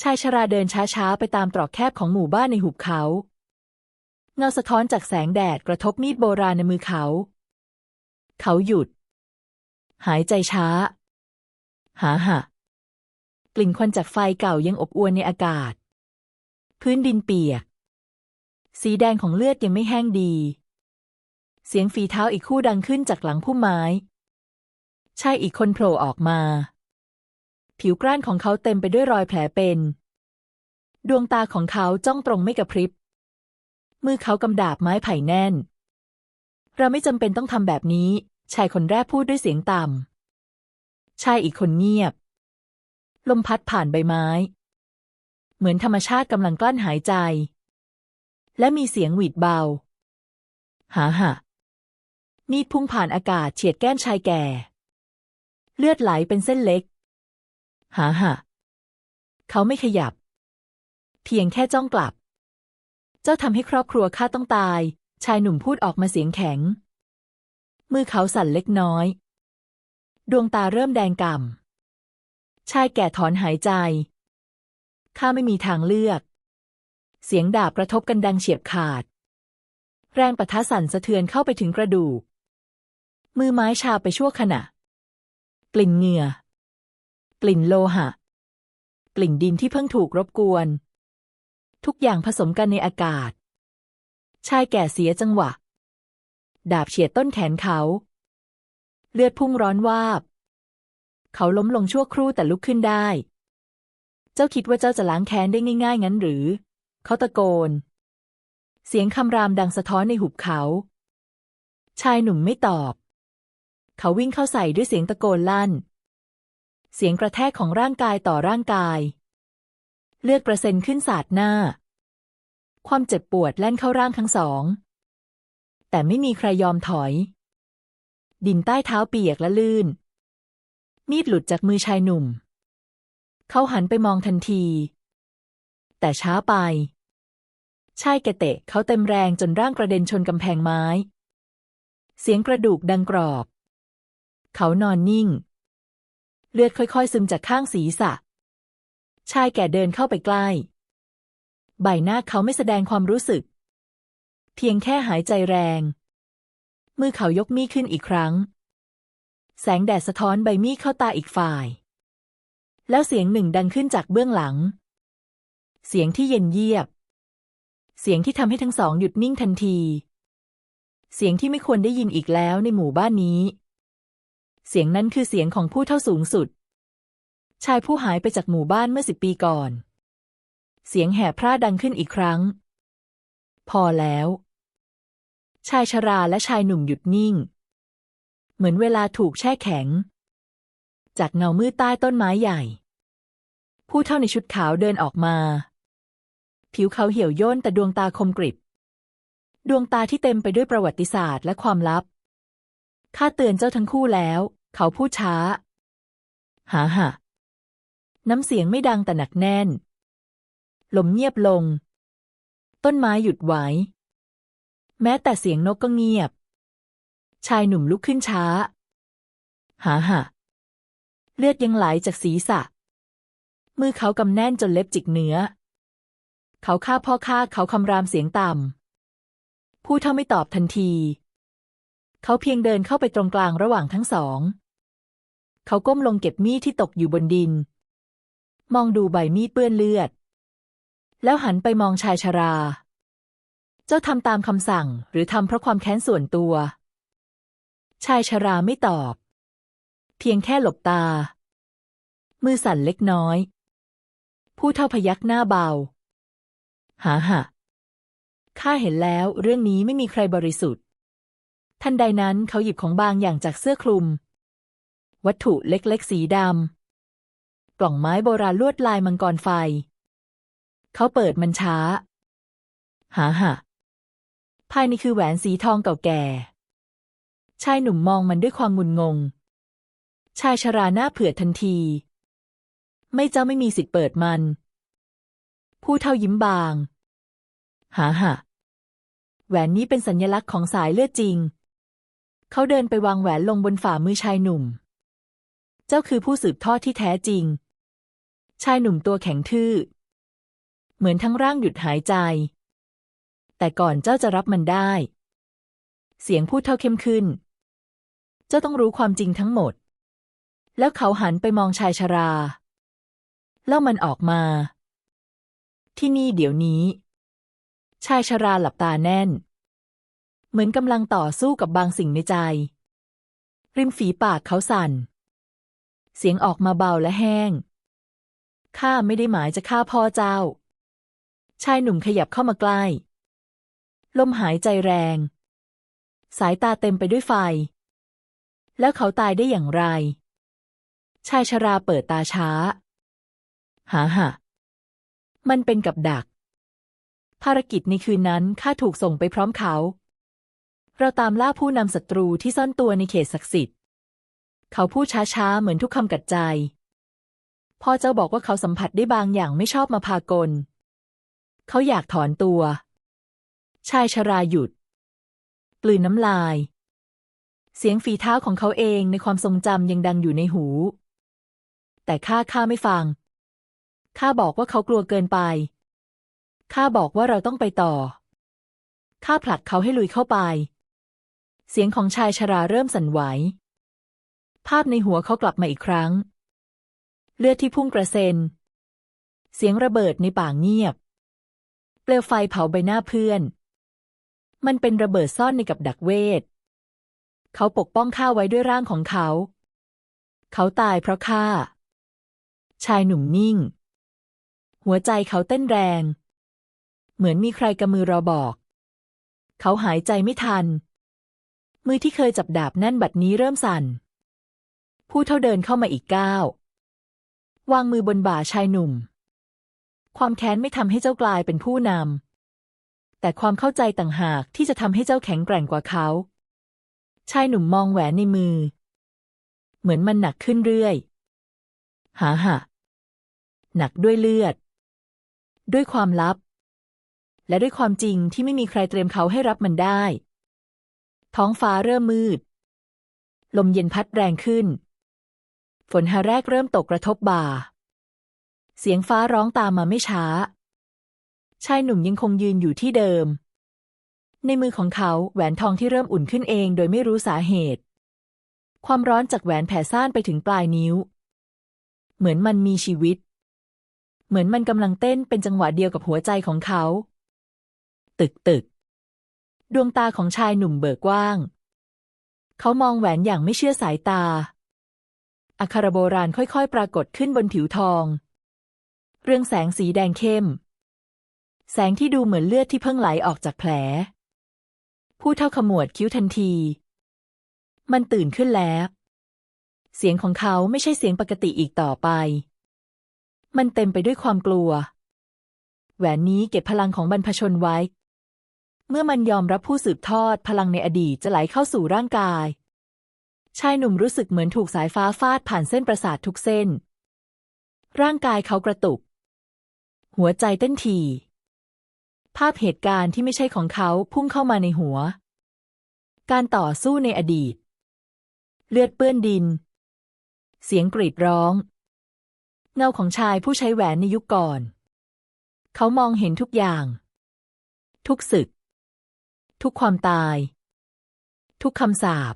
ชายชราเดินช้าๆ ไปตามตรอกแคบของหมู่บ้านในหุบเขา เงาสะท้อนจากแสงแดดกระทบมีดโบราณในมือเขา เขาหยุด หายใจช้า หาหะกลิ่นควันจากไฟเก่ายังอบอวนในอากาศ พื้นดินเปียก สีแดงของเลือดยังไม่แห้งดี เสียงฝีเท้าอีกคู่ดังขึ้นจากหลังพุ่มไม้ ชายอีกคนโผล่ออกมา ผิวกร้านของเขาเต็มไปด้วยรอยแผลเป็น ดวงตาของเขาจ้องตรงไม่กระพริบ มือเขากำดาบไม้ไผ่แน่น เราไม่จำเป็นต้องทำแบบนี้ ชายคนแรกพูดด้วยเสียงต่ำ ชายอีกคนเงียบ ลมพัดผ่านใบไม้ เหมือนธรรมชาติกำลังกลั้นหายใจ และมีเสียงหวีดเบา หาหะมีดพุ่งผ่านอากาศเฉียดแก้มชายแก่ เลือดไหลเป็นเส้นเล็ก หาหะเขาไม่ขยับ เพียงแค่จ้องกลับ เจ้าทำให้ครอบครัวข้าต้องตาย ชายหนุ่มพูดออกมาเสียงแข็ง มือเขาสั่นเล็กน้อย ดวงตาเริ่มแดงก่ำ ชายแก่ถอนหายใจ ข้าไม่มีทางเลือก เสียงดาบกระทบกันดังเฉียบขาด แรงปะทะสั่นสะเทือนเข้าไปถึงกระดูก มือไม้ชาไปชั่วขณะ กลิ่นเหงื่อ กลิ่นโลหะ กลิ่นดินที่เพิ่งถูกรบกวน ทุกอย่างผสมกันในอากาศ ชายแก่เสียจังหวะ ดาบเฉียดต้นแขนเขา เลือดพุ่งร้อนวาบ เขาล้มลงชั่วครู่แต่ลุกขึ้นได้ เจ้าคิดว่าเจ้าจะล้างแค้นได้ง่าย ๆ งั้นหรือ เขาตะโกน เสียงคำรามดังสะท้อนในหุบเขา ชายหนุ่มไม่ตอบ เขาวิ่งเข้าใส่ด้วยเสียงตะโกนลั่น เสียงกระแทกของร่างกายต่อร่างกาย เลือดกระเซ็นขึ้นสาดหน้า ความเจ็บปวดแล่นเข้าร่างทั้งสอง แต่ไม่มีใครยอมถอย ดินใต้เท้าเปียกและลื่น มีดหลุดจากมือชายหนุ่ม เขาหันไปมองทันที แต่ช้าไป ชายแกเตะเขาเต็มแรงจนร่างกระเด็นชนกำแพงไม้ เสียงกระดูกดังกรอบ เขานอนนิ่ง เลือดค่อยๆ ซึมจากข้างศีรษะ ชายแก่เดินเข้าไปใกล้ ใบหน้าเขาไม่แสดงความรู้สึก เพียงแค่หายใจแรง มือเขายกมีดขึ้นอีกครั้ง แสงแดดสะท้อนใบมีดเข้าตาอีกฝ่าย แล้วเสียงหนึ่งดังขึ้นจากเบื้องหลัง เสียงที่เย็นเยียบ เสียงที่ทำให้ทั้งสองหยุดนิ่งทันที เสียงที่ไม่ควรได้ยินอีกแล้วในหมู่บ้านนี้ เสียงนั้นคือเสียงของผู้เท่าสูงสุด ชายผู้หายไปจากหมู่บ้านเมื่อสิบปีก่อน เสียงแห่พร่าดังขึ้นอีกครั้ง พอแล้ว ชายชราและชายหนุ่มหยุดนิ่ง เหมือนเวลาถูกแช่แข็ง จากเงามืดใต้ต้นไม้ใหญ่ ผู้เท่าในชุดขาวเดินออกมา ผิวเขาเหี่ยวย่นแต่ดวงตาคมกริบ ดวงตาที่เต็มไปด้วยประวัติศาสตร์และความลับ ข้าเตือนเจ้าทั้งคู่แล้ว เขาพูดช้า หาหะน้ำเสียงไม่ดังแต่หนักแน่น ลมเงียบลง ต้นไม้หยุดไว้แม้แต่เสียงนกก็เงียบ ชายหนุ่มลุกขึ้นช้า หาหะเลือดยังไหลจากศีรษะ มือเขากำแน่นจนเล็บจิกเนื้อ เขาฆ่าพ่อฆ่าเขาคำรามเสียงต่ำผู้เท่าไม่ตอบทันที เขาเพียงเดินเข้าไปตรงกลางระหว่างทั้งสอง เขาก้มลงเก็บมีดที่ตกอยู่บนดิน มองดูใบมีดเปื้อนเลือด แล้วหันไปมองชายชรา เจ้าทำตามคำสั่งหรือทำเพราะความแค้นส่วนตัว ชายชราไม่ตอบ เพียงแค่หลบตา มือสั่นเล็กน้อย ผู้เท่าพยักหน้าเบา หาหะข้าเห็นแล้วเรื่องนี้ไม่มีใครบริสุทธิ์ ทันใดนั้นเขาหยิบของบางอย่างจากเสื้อคลุม วัตถุเล็กๆ สีดำกล่องไม้โบราณลวดลายมังกรไฟ เขาเปิดมันช้า หาหะภายในคือแหวนสีทองเก่าแก่ ชายหนุ่มมองมันด้วยความงุนงง ชายชราหน้าเผือดทันที ไม่เจ้าไม่มีสิทธิ์เปิดมัน ผู้เท่ายิ้มบาง หาหะแหวนนี้เป็นสัญลักษณ์ของสายเลือดจริง เขาเดินไปวางแหวนลงบนฝ่ามือชายหนุ่ม เจ้าคือผู้สืบทอดที่แท้จริง ชายหนุ่มตัวแข็งทื่อ เหมือนทั้งร่างหยุดหายใจ แต่ก่อนเจ้าจะรับมันได้ เสียงพูดเท่าเข้มขึ้น เจ้าต้องรู้ความจริงทั้งหมด แล้วเขาหันไปมองชายชราแล้วมันออกมา ที่นี่เดี๋ยวนี้ ชายชราหลับตาแน่น เหมือนกำลังต่อสู้กับบางสิ่งในใจ ริมฝีปากเขาสั่น เสียงออกมาเบาและแห้ง ข้าไม่ได้หมายจะฆ่าพ่อเจ้า ชายหนุ่มขยับเข้ามาใกล้ ลมหายใจแรง สายตาเต็มไปด้วยไฟ แล้วเขาตายได้อย่างไร ชายชราเปิดตาช้า หาหะมันเป็นกับดัก ภารกิจในคืนนั้นข้าถูกส่งไปพร้อมเขา เราตามล่าผู้นำศัตรูที่ซ่อนตัวในเขตศักดิ์สิทธิ์ เขาพูดช้าๆ เหมือนทุกคำกัดใจ พ่อเจ้าบอกว่าเขาสัมผัสได้บางอย่างไม่ชอบมาพากล เขาอยากถอนตัว ชายชราหยุด กลืนน้ำลาย เสียงฝีเท้าของเขาเองในความทรงจำยังดังอยู่ในหู แต่ข้าข้าไม่ฟัง ข้าบอกว่าเขากลัวเกินไป ข้าบอกว่าเราต้องไปต่อ ข้าผลักเขาให้ลุยเข้าไป เสียงของชายชราเริ่มสั่นไหว ภาพในหัวเขากลับมาอีกครั้ง เลือดที่พุ่งกระเซ็น เสียงระเบิดในป่าเงียบ เปลวไฟเผาใบหน้าเพื่อน มันเป็นระเบิดซ่อนในกับดักเวท เขาปกป้องข้าไว้ด้วยร่างของเขา เขาตายเพราะข้า ชายหนุ่มนิ่ง หัวใจเขาเต้นแรง เหมือนมีใครกำมือรอบอก เขาหายใจไม่ทัน มือที่เคยจับดาบแน่นบัดนี้เริ่มสั่น ผู้เท่าเดินเข้ามาอีกก้าววางมือบนบ่าชายหนุ่ม ความแค้นไม่ทำให้เจ้ากลายเป็นผู้นำ แต่ความเข้าใจต่างหากที่จะทำให้เจ้าแข็งแกร่งกว่าเขา ชายหนุ่มมองแหวนในมือ เหมือนมันหนักขึ้นเรื่อย หาหะหนักด้วยเลือด ด้วยความลับ และด้วยความจริงที่ไม่มีใครเตรียมเขาให้รับมันได้ ท้องฟ้าเริ่มมืด ลมเย็นพัดแรงขึ้น ฝนหาแรกเริ่มตกกระทบบ่า เสียงฟ้าร้องตามมาไม่ช้า ชายหนุ่มยังคงยืนอยู่ที่เดิม ในมือของเขาแหวนทองที่เริ่มอุ่นขึ้นเองโดยไม่รู้สาเหตุ ความร้อนจากแหวนแผ่ซ่านไปถึงปลายนิ้ว เหมือนมันมีชีวิต เหมือนมันกำลังเต้นเป็นจังหวะเดียวกับหัวใจของเขา ตึกตึก ดวงตาของชายหนุ่มเบิกกว้าง เขามองแหวนอย่างไม่เชื่อสายตา อักขรโบราณค่อยๆ ปรากฏขึ้นบนผิวทอง เรื่องแสงสีแดงเข้ม แสงที่ดูเหมือนเลือดที่เพิ่งไหลออกจากแผล ผู้เท่าขมวดคิ้วทันที มันตื่นขึ้นแล้ว เสียงของเขาไม่ใช่เสียงปกติอีกต่อไป มันเต็มไปด้วยความกลัว แหวนนี้เก็บพลังของบรรพชนไว้ เมื่อมันยอมรับผู้สืบทอดพลังในอดีตจะไหลเข้าสู่ร่างกาย ชายหนุ่มรู้สึกเหมือนถูกสายฟ้าฟาดผ่านเส้นประสาททุกเส้น ร่างกายเขากระตุก หัวใจเต้นถี่ภาพเหตุการณ์ที่ไม่ใช่ของเขาพุ่งเข้ามาในหัว การต่อสู้ในอดีต เลือดเปื้อนดิน เสียงกรีดร้อง เงาของชายผู้ใช้แหวนในยุคก่อน เขามองเห็นทุกอย่าง ทุกศึก ทุกความตาย ทุกคำสาป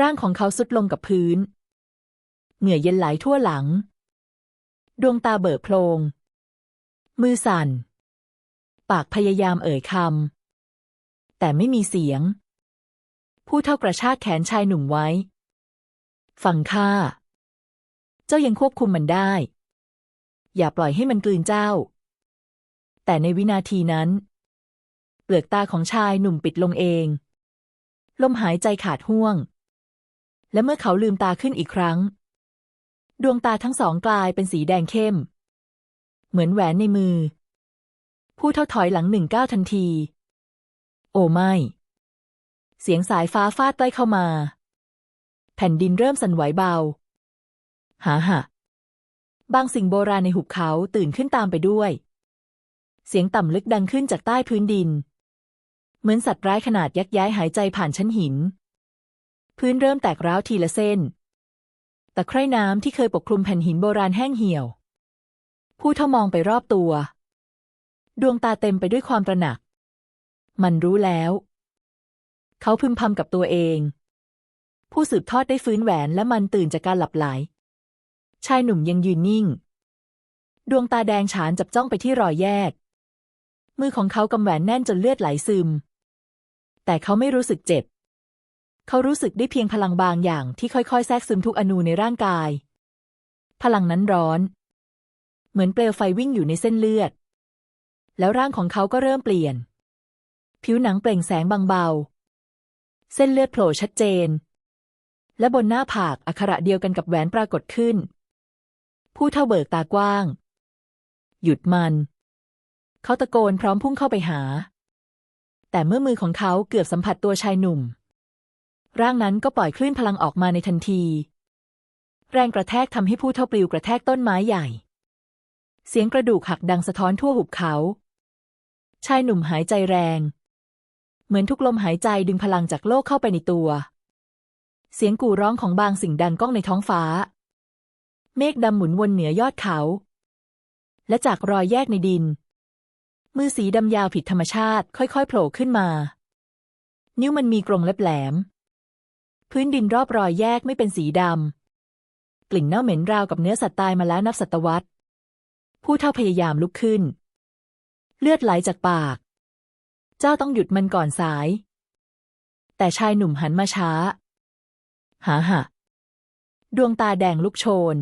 ร่างของเขาสุดลงกับพื้น เหงื่อเย็นไหลทั่วหลัง ดวงตาเบิกโพลง มือสั่น ปากพยายามเอ่ยคำ แต่ไม่มีเสียง ผู้เท่ากระชากแขนชายหนุ่มไว้ ฟังข้า เจ้ายังควบคุมมันได้ อย่าปล่อยให้มันกลืนเจ้า แต่ในวินาทีนั้น เปลือกตาของชายหนุ่มปิดลงเอง ลมหายใจขาดห่วง และเมื่อเขาลืมตาขึ้นอีกครั้ง ดวงตาทั้งสองกลายเป็นสีแดงเข้ม เหมือนแหวนในมือ ผู้เท่าถอยหลังหนึ่งก้าวทันที โอ้ไม่ เสียงสายฟ้าฟาดใกล้เข้ามา แผ่นดินเริ่มสั่นไหวเบาหาหะบางสิ่งโบราณในหุบเขาตื่นขึ้นตามไปด้วย เสียงต่ำลึกดังขึ้นจากใต้พื้นดิน เหมือนสัตว์ร้ายขนาดยักย้ายหายใจผ่านชั้นหิน พื้นเริ่มแตกร้าวทีละเส้นตะไคร่น้ำที่เคยปกคลุมแผ่นหินโบราณแห้งเหี่ยว ผู้ทมองไปรอบตัว ดวงตาเต็มไปด้วยความตระหนัก มันรู้แล้ว เขาพึมพำกับตัวเอง ผู้สืบทอดได้ฟื้นแหวนและมันตื่นจากการหลับไหล ชายหนุ่มยังยืนนิ่ง ดวงตาแดงฉานจับจ้องไปที่รอยแยก มือของเขากำแหวนแน่นจนเลือดไหลซึม แต่เขาไม่รู้สึกเจ็บ เขารู้สึกได้เพียงพลังบางอย่างที่ค่อยๆ แทรกซึมทุกอนูในร่างกาย พลังนั้นร้อน เหมือนเปลวไฟวิ่งอยู่ในเส้นเลือด แล้วร่างของเขาก็เริ่มเปลี่ยน ผิวหนังเปล่งแสงบางเบา เส้นเลือดโผล่ชัดเจน และบนหน้าผากอักขระเดียวกันกับแหวนปรากฏขึ้น ผู้เท่าเบิกตากว้าง หยุดมัน เขาตะโกนพร้อมพุ่งเข้าไปหา แต่เมื่อมือของเขาเกือบสัมผัสตัวชายหนุ่ม ร่างนั้นก็ปล่อยคลื่นพลังออกมาในทันที แรงกระแทกทำให้ผู้เท่าปลิวกระแทกต้นไม้ใหญ่ เสียงกระดูกหักดังสะท้อนทั่วหุบเขา ชายหนุ่มหายใจแรง เหมือนทุกลมหายใจดึงพลังจากโลกเข้าไปในตัว เสียงกู่ร้องของบางสิ่งดังก้องในท้องฟ้า เมฆดำหมุนวนเหนือยอดเขา และจากรอยแยกในดิน มือสีดำยาวผิดธรรมชาติ ค่อยๆโผล่ขึ้นมา นิ้วมันมีกรงเล็บแหลม พื้นดินรอบรอยแยกไม่เป็นสีดำกลิ่นเน่าเหม็นราวกับเนื้อสัตว์ตายมาแล้วนับศตวรรษ ผู้เท่าพยายามลุกขึ้น เลือดไหลจากปาก เจ้าต้องหยุดมันก่อนสาย แต่ชายหนุ่มหันมาช้า หาหะดวงตาแดงลุกโชน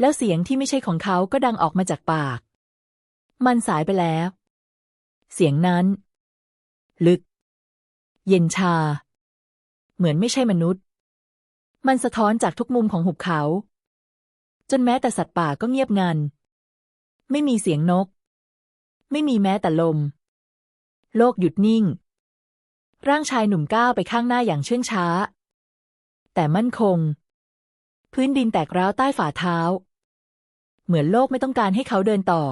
แล้วเสียงที่ไม่ใช่ของเขาก็ดังออกมาจากปาก มันสายไปแล้ว เสียงนั้น ลึก เย็นชา เหมือนไม่ใช่มนุษย์ มันสะท้อนจากทุกมุมของหุบเขา จนแม้แต่สัตว์ป่าก็เงียบงัน ไม่มีเสียงนก ไม่มีแม้แต่ลม โลกหยุดนิ่ง ร่างชายหนุ่มก้าวไปข้างหน้าอย่างเชื่องช้า แต่มั่นคง พื้นดินแตกร้าวใต้ฝ่าเท้า เหมือนโลกไม่ต้องการให้เขาเดินต่อ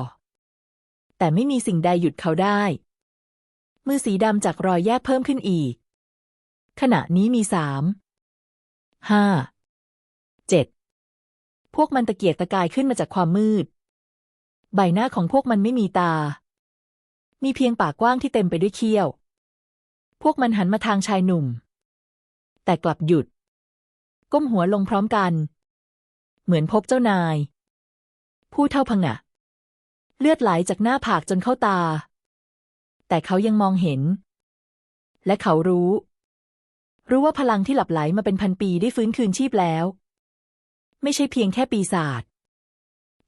แต่ไม่มีสิ่งใดหยุดเขาได้ มือสีดำจากรอยแยกเพิ่มขึ้นอีก ขณะนี้มีสาม ห้า เจ็ด พวกมันตะเกียกตะกายขึ้นมาจากความมืด ใบหน้าของพวกมันไม่มีตา มีเพียงปากกว้างที่เต็มไปด้วยเขี้ยว พวกมันหันมาทางชายหนุ่ม แต่กลับหยุด ก้มหัวลงพร้อมกัน เหมือนพบเจ้านาย ผู้เท่าพังะ เลือดไหลจากหน้าผากจนเข้าตา แต่เขายังมองเห็น และเขารู้ รู้ว่าพลังที่หลับไหลมาเป็นพันปีได้ฟื้นคืนชีพแล้ว ไม่ใช่เพียงแค่ปีศาจ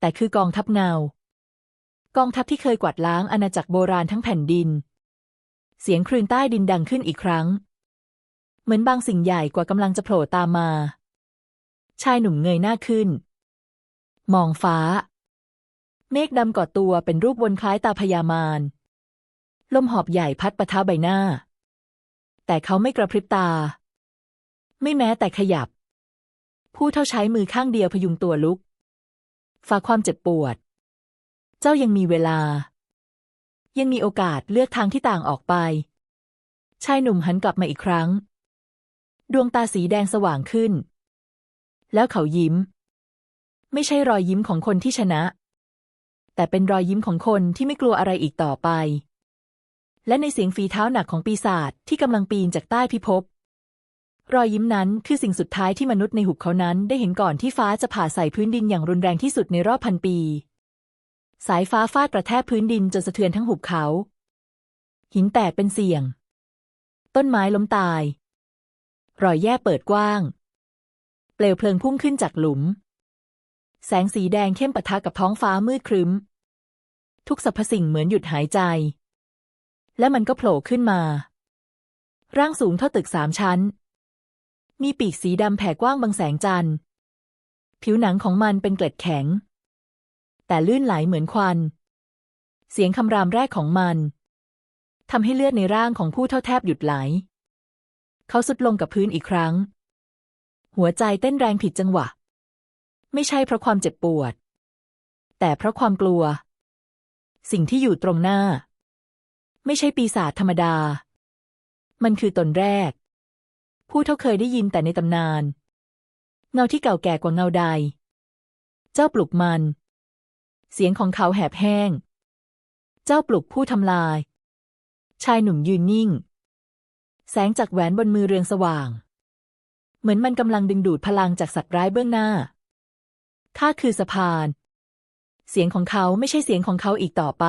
แต่คือกองทัพเงา กองทัพที่เคยกวาดล้างอาณาจักรโบราณทั้งแผ่นดิน เสียงคลื่นใต้ดินดังขึ้นอีกครั้ง เหมือนบางสิ่งใหญ่กว่ากำลังจะโผล่ตามมา ชายหนุ่มเงยหน้าขึ้น มองฟ้า เมฆดำกอตัวเป็นรูปวนคล้ายตาพญามารลมหอบใหญ่พัดปะทะใบหน้า แต่เขาไม่กระพริบตา ไม่แม้แต่ขยับ ผู้เท่าใช้มือข้างเดียวพยุงตัวลุก ฝากความเจ็บปวด เจ้ายังมีเวลา ยังมีโอกาสเลือกทางที่ต่างออกไป ชายหนุ่มหันกลับมาอีกครั้ง ดวงตาสีแดงสว่างขึ้น แล้วเขายิ้ม ไม่ใช่รอยยิ้มของคนที่ชนะ แต่เป็นรอยยิ้มของคนที่ไม่กลัวอะไรอีกต่อไป และในเสียงฝีเท้าหนักของปีศาจที่กำลังปีนจากใต้พิภพรอยยิ้มนั้นคือสิ่งสุดท้ายที่มนุษย์ในหุบเขานั้นได้เห็นก่อนที่ฟ้าจะผ่าใส่พื้นดินอย่างรุนแรงที่สุดในรอบพันปี สายฟ้าฟาดกระแทกพื้นดินจนสะเทือนทั้งหุบเขา หินแตกเป็นเสี่ยง ต้นไม้ล้มตาย รอยแย่เปิดกว้าง เปลวเพลิงพุ่งขึ้นจากหลุม แสงสีแดงเข้มปะทะกับท้องฟ้ามืดครึ้ม ทุกสรรพสิ่งเหมือนหยุดหายใจ และมันก็โผล่ขึ้นมา ร่างสูงเท่าตึกสามชั้น มีปีกสีดำแผ่กว้างบังแสงจันทร์ ผิวหนังของมันเป็นเกล็ดแข็ง แต่ลื่นไหลเหมือนควัน เสียงคำรามแรกของมันทำให้เลือดในร่างของผู้เท่าแทบหยุดไหล เขาสุดลงกับพื้นอีกครั้ง หัวใจเต้นแรงผิดจังหวะ ไม่ใช่เพราะความเจ็บปวด แต่เพราะความกลัว สิ่งที่อยู่ตรงหน้า ไม่ใช่ปีศาจธรรมดา มันคือตนแรก ผู้เท่าเคยได้ยินแต่ในตำนาน เงาที่เก่าแก่กว่าเงาใด เจ้าปลุกมัน เสียงของเขาแหบแห้ง เจ้าปลุกผู้ทำลาย ชายหนุ่มยืนนิ่ง แสงจากแหวนบนมือเรืองสว่าง เหมือนมันกำลังดึงดูดพลังจากสัตว์ร้ายเบื้องหน้าข้าคือสะพาน เสียงของเขาไม่ใช่เสียงของเขาอีกต่อไป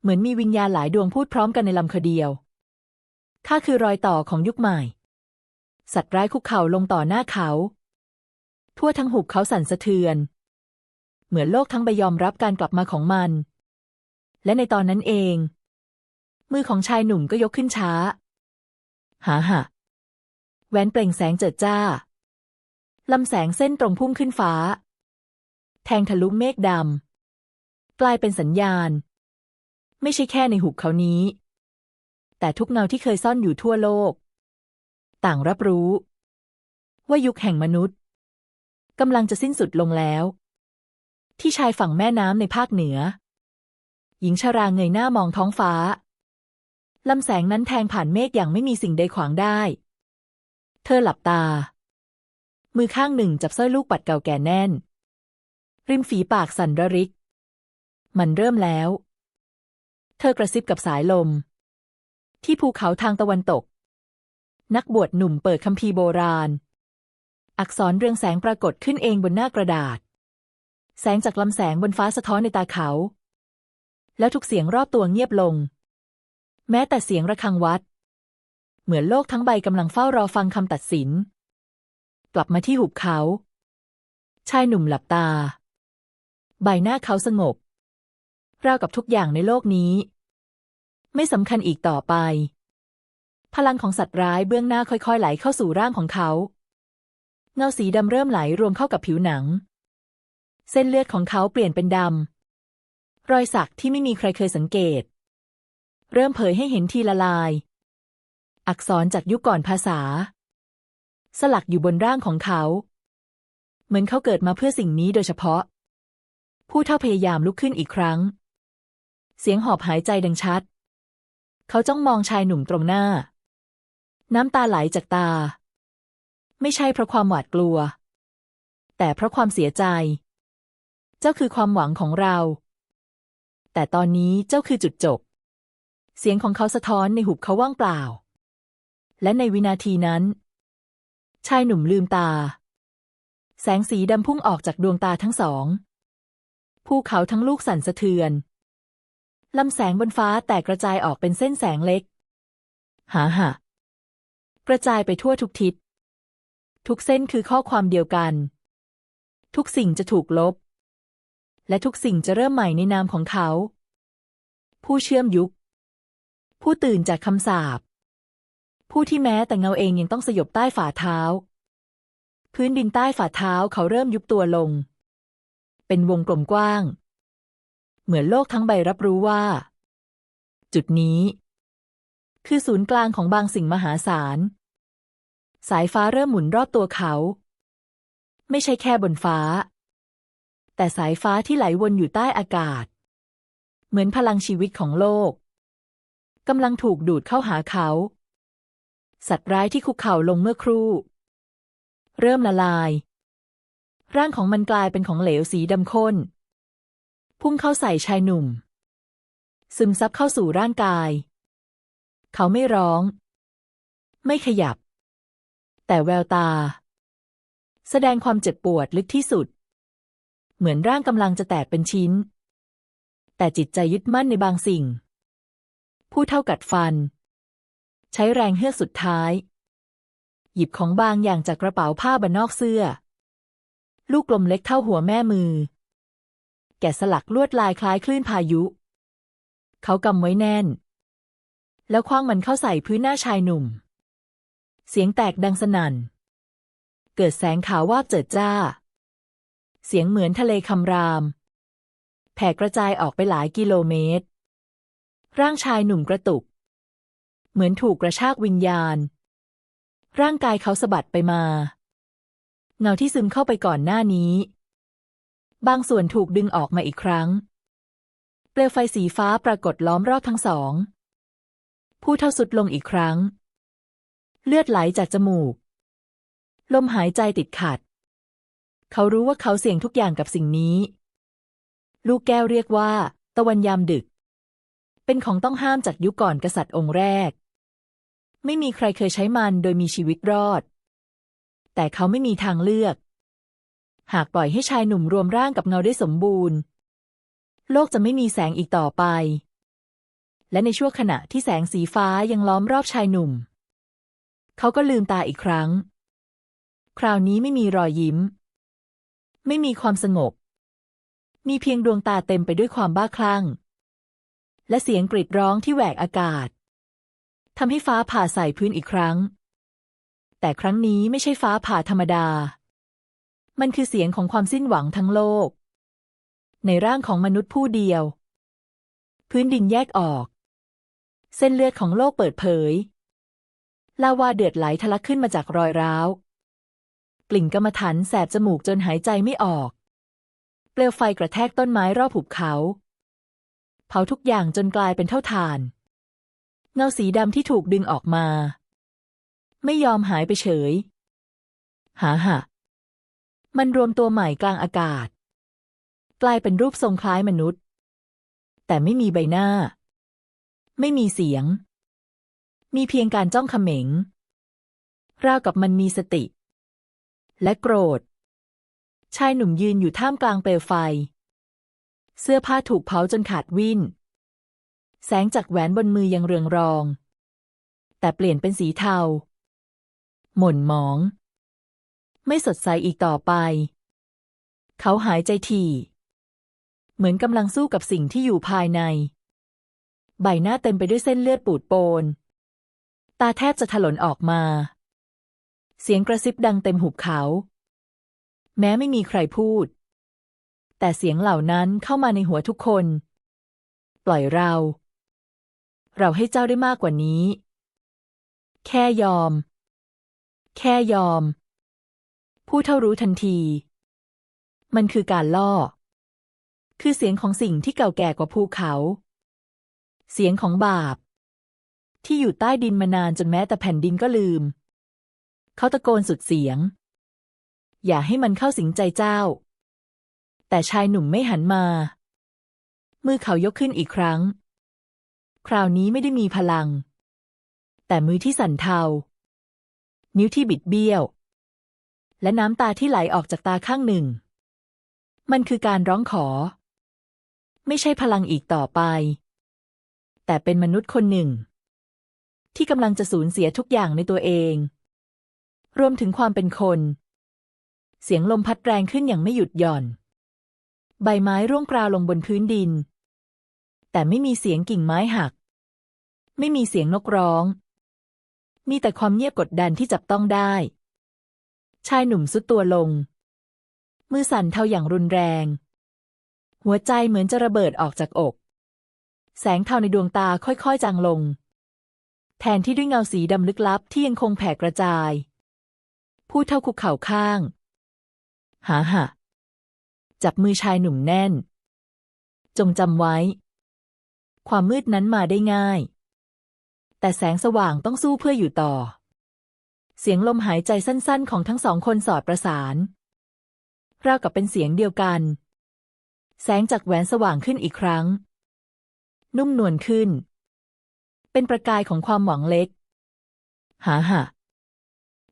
เหมือนมีวิญญาณหลายดวงพูดพร้อมกันในลำคเดียวข้าคือรอยต่อของยุคใหม่ สัตว์ร้ายคุกเข่าลงต่อหน้าเขา ทั่วทั้งหุบเขาสั่นสะเทือน เหมือนโลกทั้งใบยอมรับการกลับมาของมัน และในตอนนั้นเอง มือของชายหนุ่มก็ยกขึ้นช้า หาหะแหวนเปล่งแสงเจิดจ้าลำแสงเส้นตรงพุ่งขึ้นฟ้า แทงทะลุเมฆดำ กลายเป็นสัญญาณ ไม่ใช่แค่ในหุบเขานี้ แต่ทุกเงาที่เคยซ่อนอยู่ทั่วโลก ต่างรับรู้ ว่ายุคแห่งมนุษย์กำลังจะสิ้นสุดลงแล้ว ที่ชายฝั่งแม่น้ำในภาคเหนือ หญิงชราเงยหน้ามองท้องฟ้าลำแสงนั้นแทงผ่านเมฆอย่างไม่มีสิ่งใดขวางได้ เธอหลับตา มือข้างหนึ่งจับสร้อยลูกปัดเก่าแก่แน่น ริมฝีปากสั่นระริก มันเริ่มแล้ว เธอกระซิบกับสายลม ที่ภูเขาทางตะวันตก นักบวชหนุ่มเปิดคัมภีร์โบราณ อักษรเรืองแสงปรากฏขึ้นเองบนหน้ากระดาษ แสงจากลำแสงบนฟ้าสะท้อนในตาเขา แล้วทุกเสียงรอบตัวเงียบลง แม้แต่เสียงระฆังวัด เหมือนโลกทั้งใบกำลังเฝ้ารอฟังคำตัดสิน กลับมาที่หุบเขา ชายหนุ่มหลับตา ใบหน้าเขาสงบ ราวกับทุกอย่างในโลกนี้ ไม่สำคัญอีกต่อไป พลังของสัตว์ร้ายเบื้องหน้าค่อยๆ ไหลเข้าสู่ร่างของเขา เงาสีดำเริ่มไหลรวมเข้ากับผิวหนัง เส้นเลือดของเขาเปลี่ยนเป็นดำ รอยสักที่ไม่มีใครเคยสังเกต เริ่มเผยให้เห็นทีละลาย อักษรจากยุคก่อนภาษา สลักอยู่บนร่างของเขา เหมือนเขาเกิดมาเพื่อสิ่งนี้โดยเฉพาะ ผู้เท่าพยายามลุกขึ้นอีกครั้ง เสียงหอบหายใจดังชัด เขาจ้องมองชายหนุ่มตรงหน้า น้ำตาไหลจากตา ไม่ใช่เพราะความหวาดกลัว แต่เพราะความเสียใจ เจ้าคือความหวังของเรา แต่ตอนนี้เจ้าคือจุดจบ เสียงของเขาสะท้อนในหุบเขาว่างเปล่า และในวินาทีนั้น ชายหนุ่มลืมตา แสงสีดำพุ่งออกจากดวงตาทั้งสอง ภูเขาทั้งลูกสั่นสะเทือนลำแสงบนฟ้าแตกกระจายออกเป็นเส้นแสงเล็ก หาหะกระจายไปทั่วทุกทิศ ทุกเส้นคือข้อความเดียวกัน ทุกสิ่งจะถูกลบ และทุกสิ่งจะเริ่มใหม่ในนามของเขา ผู้เชื่อมยุค ผู้ตื่นจากคำสาปผู้ที่แม้แต่เงาเองยังต้องสยบใต้ฝ่าเท้า พื้นดินใต้ฝ่าเท้าเขาเริ่มยุบตัวลง เป็นวงกลมกว้าง เหมือนโลกทั้งใบรับรู้ว่า จุดนี้ คือศูนย์กลางของบางสิ่งมหาศาล สายฟ้าเริ่มหมุนรอบตัวเขา ไม่ใช่แค่บนฟ้า แต่สายฟ้าที่ไหลวนอยู่ใต้อากาศ เหมือนพลังชีวิตของโลกกำลังถูกดูดเข้าหาเขา สัตว์ร้ายที่คุกเข่าลงเมื่อครู่ เริ่มละลาย ร่างของมันกลายเป็นของเหลวสีดำข้น พุ่งเข้าใส่ชายหนุ่ม ซึมซับเข้าสู่ร่างกาย เขาไม่ร้อง ไม่ขยับ แต่แววตา แสดงความเจ็บปวดลึกที่สุด เหมือนร่างกำลังจะแตกเป็นชิ้น แต่จิตใจยึดมั่นในบางสิ่ง ผู้เท่ากัดฟัน ใช้แรงเฮือกสุดท้าย หยิบของบางอย่างจากกระเป๋าผ้าบนนอกเสื้อ ลูกกลมเล็กเท่าหัวแม่มือ แกะสลักลวดลายคล้ายคลื่นพายุ เขากำไว้แน่น แล้วคว้างมันเข้าใส่พื้นหน้าชายหนุ่ม เสียงแตกดังสนั่น เกิดแสงขาววาบเจิดจ้า เสียงเหมือนทะเลคำราม แผ่กระจายออกไปหลายกิโลเมตร ร่างชายหนุ่มกระตุก เหมือนถูกกระชากวิญญาณ ร่างกายเขาสะบัดไปมา เงาที่ซึมเข้าไปก่อนหน้านี้ บางส่วนถูกดึงออกมาอีกครั้ง เปลวไฟสีฟ้าปรากฏล้อมรอบทั้งสอง ผู้เท่าสุดลงอีกครั้ง เลือดไหลจากจมูก ลมหายใจติดขัด เขารู้ว่าเขาเสี่ยงทุกอย่างกับสิ่งนี้ ลูกแก้วเรียกว่า ตะวันยามดึก เป็นของต้องห้ามจากยุคก่อนกษัตริย์องค์แรก ไม่มีใครเคยใช้มันโดยมีชีวิตรอด แต่เขาไม่มีทางเลือก หากปล่อยให้ชายหนุ่มรวมร่างกับเงาได้สมบูรณ์ โลกจะไม่มีแสงอีกต่อไป และในช่วงขณะที่แสงสีฟ้ายังล้อมรอบชายหนุ่ม เขาก็ลืมตาอีกครั้ง คราวนี้ไม่มีรอยยิ้ม ไม่มีความสงบ มีเพียงดวงตาเต็มไปด้วยความบ้าคลั่ง และเสียงกรีดร้องที่แหวกอากาศทำให้ฟ้าผ่าใส่พื้นอีกครั้ง แต่ครั้งนี้ไม่ใช่ฟ้าผ่าธรรมดา มันคือเสียงของความสิ้นหวังทั้งโลก ในร่างของมนุษย์ผู้เดียว พื้นดินแยกออก เส้นเลือดของโลกเปิดเผย ลาวาเดือดไหลทะลักขึ้นมาจากรอยร้าว กลิ่นกรรมฐานแสบจมูกจนหายใจไม่ออก เปลวไฟกระแทกต้นไม้รอบหุบเขา เผาทุกอย่างจนกลายเป็นเท่าฐาน เงาสีดำที่ถูกดึงออกมา ไม่ยอมหายไปเฉย หาหะมันรวมตัวใหม่กลางอากาศ กลายเป็นรูปทรงคล้ายมนุษย์ แต่ไม่มีใบหน้า ไม่มีเสียง มีเพียงการจ้องเขม็ง ราวกับมันมีสติ และโกรธ ชายหนุ่มยืนอยู่ท่ามกลางเปลวไฟ เสื้อผ้าถูกเผาจนขาดวิ่นแสงจากแหวนบนมือยังเรืองรอง แต่เปลี่ยนเป็นสีเทา หม่นหมอง ไม่สดใสอีกต่อไป เขาหายใจถี่ เหมือนกำลังสู้กับสิ่งที่อยู่ภายใน ใบหน้าเต็มไปด้วยเส้นเลือดปูดโปน ตาแทบจะถลนออกมา เสียงกระซิบดังเต็มหุบเขา แม้ไม่มีใครพูด แต่เสียงเหล่านั้นเข้ามาในหัวทุกคน ปล่อยเรา เราให้เจ้าได้มากกว่านี้ แค่ยอม แค่ยอม ผู้เท่ารู้ทันที มันคือการล่อ คือเสียงของสิ่งที่เก่าแก่กว่าภูเขา เสียงของบาป ที่อยู่ใต้ดินมานานจนแม้แต่แผ่นดินก็ลืม เขาตะโกนสุดเสียง อย่าให้มันเข้าสิงใจเจ้า แต่ชายหนุ่มไม่หันมา มือเขายกขึ้นอีกครั้ง คราวนี้ไม่ได้มีพลัง แต่มือที่สั่นเทา นิ้วที่บิดเบี้ยว และน้ำตาที่ไหลออกจากตาข้างหนึ่ง มันคือการร้องขอ ไม่ใช่พลังอีกต่อไป แต่เป็นมนุษย์คนหนึ่ง ที่กำลังจะสูญเสียทุกอย่างในตัวเอง รวมถึงความเป็นคน เสียงลมพัดแรงขึ้นอย่างไม่หยุดหย่อน ใบไม้ร่วงกราวลงบนพื้นดิน แต่ไม่มีเสียงกิ่งไม้หัก ไม่มีเสียงนกร้อง มีแต่ความเงียบกดดันที่จับต้องได้ ชายหนุ่มสุดตัวลง มือสั่นเทาอย่างรุนแรง หัวใจเหมือนจะระเบิดออกจากอก แสงเทาในดวงตาค่อยๆจางลง แทนที่ด้วยเงาสีดำลึกลับที่ยังคงแผ่กระจาย ผู้เท่าคุกเข่าข้าง หาหะจับมือชายหนุ่มแน่น จงจำไว้ ความมืดนั้นมาได้ง่าย แต่แสงสว่างต้องสู้เพื่ออยู่ต่อ เสียงลมหายใจสั้นๆ ของทั้งสองคนสอดประสานราวกับเป็นเสียงเดียวกัน แสงจากแหวนสว่างขึ้นอีกครั้ง นุ่มนวลขึ้น เป็นประกายของความหวังเล็ก หาหะ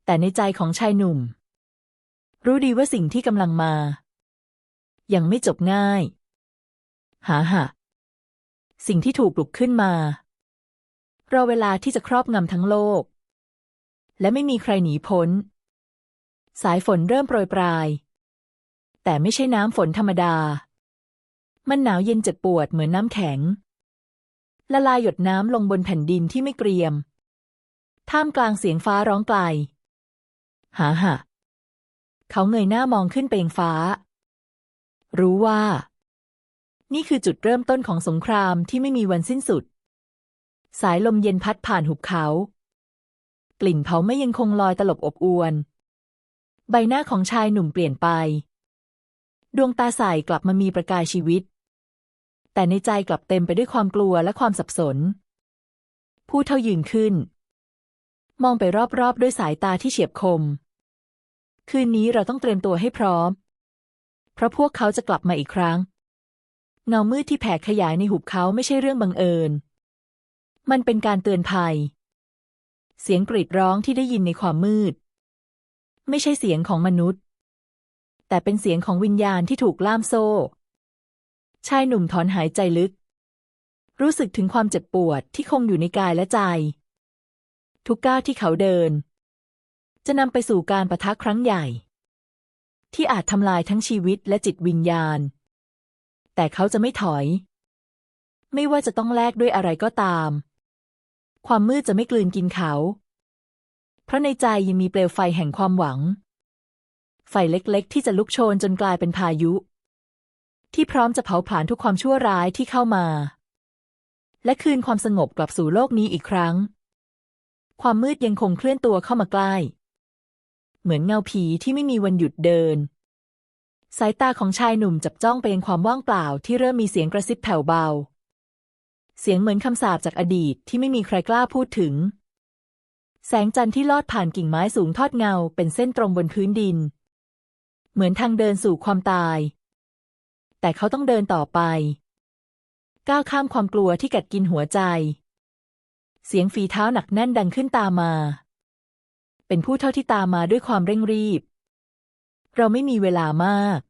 แต่ในใจของชายหนุ่ม รู้ดีว่าสิ่งที่กำลังมา ยังไม่จบง่าย หาหะสิ่งที่ถูกปลุกขึ้นมา รอเวลาที่จะครอบงำทั้งโลก และไม่มีใครหนีพ้น สายฝนเริ่มโปรยปลาย แต่ไม่ใช่น้ำฝนธรรมดา มันหนาวเย็นเจ็บปวดเหมือนน้ำแข็ง ละลายหยดน้ำลงบนแผ่นดินที่ไม่เกรียม ท่ามกลางเสียงฟ้าร้องไกลหาหะเขาเงยหน้ามองขึ้นไปยังฟ้า รู้ว่า นี่คือจุดเริ่มต้นของสงครามที่ไม่มีวันสิ้นสุด สายลมเย็นพัดผ่านหุบเขา กลิ่นเผาไม่ยังคงลอยตลบอบอวน ใบหน้าของชายหนุ่มเปลี่ยนไป ดวงตาใสกลับมามีประกายชีวิต แต่ในใจกลับเต็มไปด้วยความกลัวและความสับสน ผู้เท่ายืนขึ้น มองไปรอบๆ ด้วยสายตาที่เฉียบคม คืนนี้เราต้องเตรียมตัวให้พร้อม เพราะพวกเขาจะกลับมาอีกครั้งเงามืดที่แผ่ขยายในหุบเขาไม่ใช่เรื่องบังเอิญ มันเป็นการเตือนภัย เสียงกรีดร้องที่ได้ยินในความมืด ไม่ใช่เสียงของมนุษย์ แต่เป็นเสียงของวิญญาณที่ถูกล่ามโซ่ ชายหนุ่มถอนหายใจลึก รู้สึกถึงความเจ็บปวดที่คงอยู่ในกายและใจ ทุกก้าวที่เขาเดิน จะนำไปสู่การประทะครั้งใหญ่ ที่อาจทำลายทั้งชีวิตและจิตวิญญาณ แต่เขาจะไม่ถอย ไม่ว่าจะต้องแลกด้วยอะไรก็ตาม ความมืดจะไม่กลืนกินเขา เพราะในใจยังมีเปลวไฟแห่งความหวัง ไฟเล็กๆ ที่จะลุกโชนจนกลายเป็นพายุ ที่พร้อมจะเผาผลาญทุกความชั่วร้ายที่เข้ามา และคืนความสงบกลับสู่โลกนี้อีกครั้ง ความมืดยังคงเคลื่อนตัวเข้ามาใกล้ เหมือนเงาผีที่ไม่มีวันหยุดเดิน สายตาของชายหนุ่มจับจ้องไปยังความว่างเปล่าที่เริ่มมีเสียงกระซิบแผ่วเบา เสียงเหมือนคำสาปจากอดีตที่ไม่มีใครกล้าพูดถึง แสงจันทร์ที่ลอดผ่านกิ่งไม้สูงทอดเงาเป็นเส้นตรงบนพื้นดิน เหมือนทางเดินสู่ความตาย แต่เขาต้องเดินต่อไป ก้าวข้ามความกลัวที่กัดกินหัวใจ เสียงฝีเท้าหนักแน่นดังขึ้นตามมา เป็นผู้เท่าที่ตามมาด้วยความเร่งรีบ เราไม่มีเวลามาก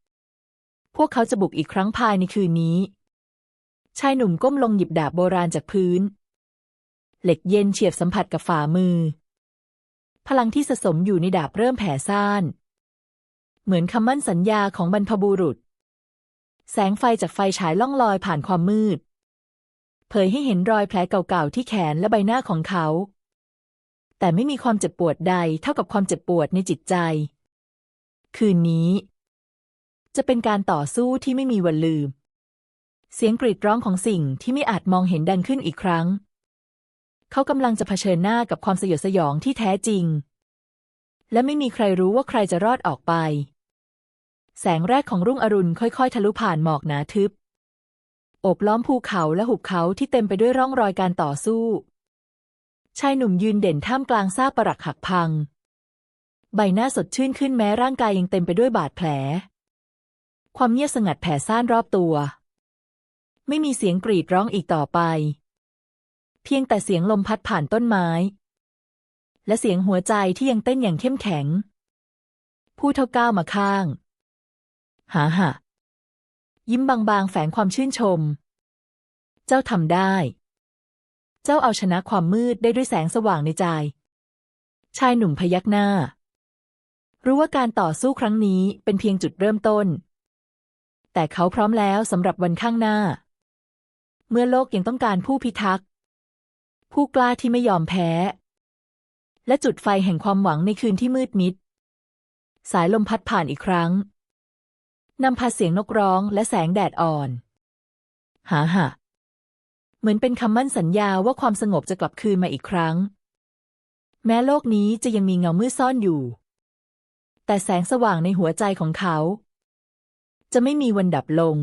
พวกเขาจะบุกอีกครั้งภายในคืนนี้ ชายหนุ่มก้มลงหยิบดาบโบราณจากพื้น เหล็กเย็นเฉียบสัมผัสกับฝ่ามือ พลังที่สะสมอยู่ในดาบเริ่มแผ่ซ่าน เหมือนคำมั่นสัญญาของบรรพบุรุษ แสงไฟจากไฟฉายล่องลอยผ่านความมืด เผยให้เห็นรอยแผลเก่าๆที่แขนและใบหน้าของเขา แต่ไม่มีความเจ็บปวดใดเท่ากับความเจ็บปวดในจิตใจ คืนนี้ จะเป็นการต่อสู้ที่ไม่มีวันลืม เสียงกรีดร้องของสิ่งที่ไม่อาจมองเห็นดังขึ้นอีกครั้ง เขากำลังจะเผชิญหน้ากับความสยดสยองที่แท้จริง และไม่มีใครรู้ว่าใครจะรอดออกไป แสงแรกของรุ่งอรุณค่อย ๆ ทะลุผ่านหมอกหนาทึบ โอบล้อมภูเขาและหุบเขาที่เต็มไปด้วยร่องรอยการต่อสู้ ชายหนุ่มยืนเด่นท่ามกลางซากปรักหักพัง ใบหน้าสดชื่นขึ้นแม้ร่างกายยังเต็มไปด้วยบาดแผล ความเงียบสงัดแผ่ซ่านรอบตัว ไม่มีเสียงกรีดร้องอีกต่อไป เพียงแต่เสียงลมพัดผ่านต้นไม้ และเสียงหัวใจที่ยังเต้นอย่างเข้มแข็ง ผู้เท่าก้าวมาข้าง หาหะยิ้มบางๆแฝงความชื่นชม เจ้าทำได้ เจ้าเอาชนะความมืดได้ด้วยแสงสว่างในใจ ชายหนุ่มพยักหน้า รู้ว่าการต่อสู้ครั้งนี้เป็นเพียงจุดเริ่มต้น แต่เขาพร้อมแล้วสำหรับวันข้างหน้า เมื่อโลกยังต้องการผู้พิทักษ์ ผู้กล้าที่ไม่ยอมแพ้ และจุดไฟแห่งความหวังในคืนที่มืดมิด สายลมพัดผ่านอีกครั้งนำพาเสียงนกร้องและแสงแดดอ่อน หาหะเหมือนเป็นคำมั่นสัญญาว่าความสงบจะกลับคืนมาอีกครั้ง แม้โลกนี้จะยังมีเงามืดซ่อนอยู่ แต่แสงสว่างในหัวใจของเขา จะไม่มีวันดับลง